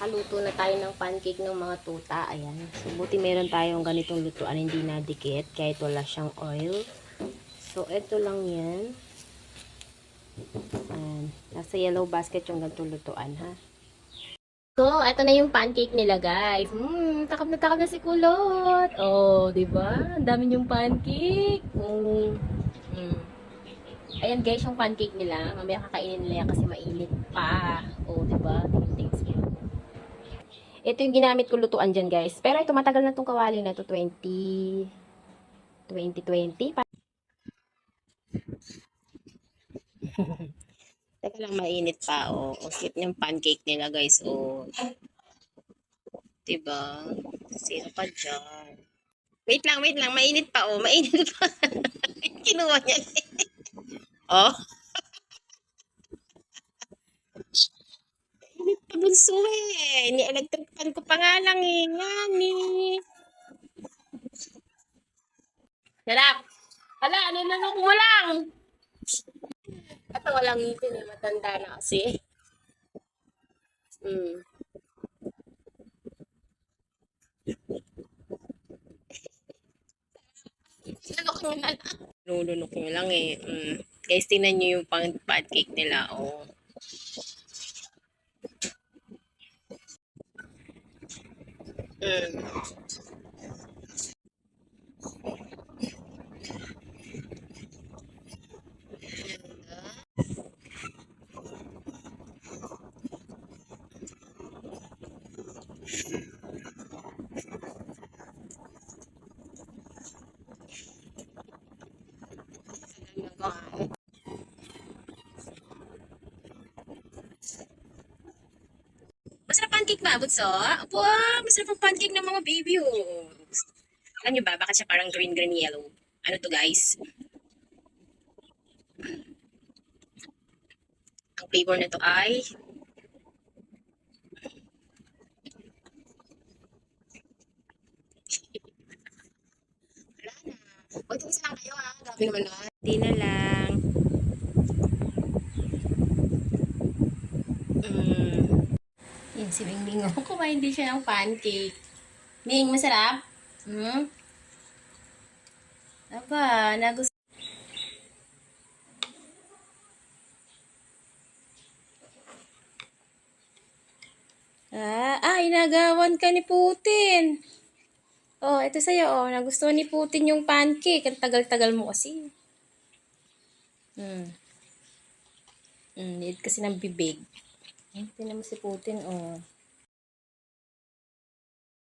nakaluto na tayo ng pancake ng mga tuta. Ayan. So, buti meron tayong ganitong lutuan, hindi na dikit, kahit wala siyang oil. So, ito lang yan. Ayan. Nasa yellow basket yung ganitong lutuan, ha? So, ito na yung pancake nila, guys. Hmm, takap na takap na si Kulot. Oh, di ba? Ang dami yung pancake. Oh. Hmm. Ayan guys, yung pancake nila. Mamaya kakainin nila kasi mainit pa. Oh? Tingin-tingin mo. Ito yung ginamit ko lutuan dyan guys. Pero ito matagal na itong kawali na to 20... 2020. Pa- Teka lang, mainit pa. O, oh. cute yung pancake nila guys. O, oh. diba? Sino pa dyan? Wait lang, wait lang. Mainit pa. O, oh. mainit pa. Kinuha niya. Oh. Init pa bunso eh. Ni-electric ko pa nga lang eh. Nga ni. Sarap. Hala, ano na mo lang? At walang ngipin eh. Matanda na kasi. Hmm. Lunok nyo na lang. Lulunok nyo lang eh. Mm. Guys, tingnan nyo yung pang pancake nila. Oh. Mm. Masarap pancake ba, Butso? Opo, masarap ang pancake ng mga baby, oh. Alam nyo ba, baka siya parang green, green, yellow. Ano to, guys? Ang flavor nito ay isa lang kayo, ha? Grabe naman na. Hindi na lang. Mm. Yan si Bing Bing. Oh, kumain din siya ng pancake. Bing, masarap? Hmm? Aba, nagustuhan. Ah, ah, inagawan ka ni Putin. Oh, ito sa'yo, oh. Nagustuhan ni Putin yung pancake. Ang tagal-tagal mo kasi. Hmm. Hmm, kasi ng bibig. Hmm, tinan mo si Putin, oh.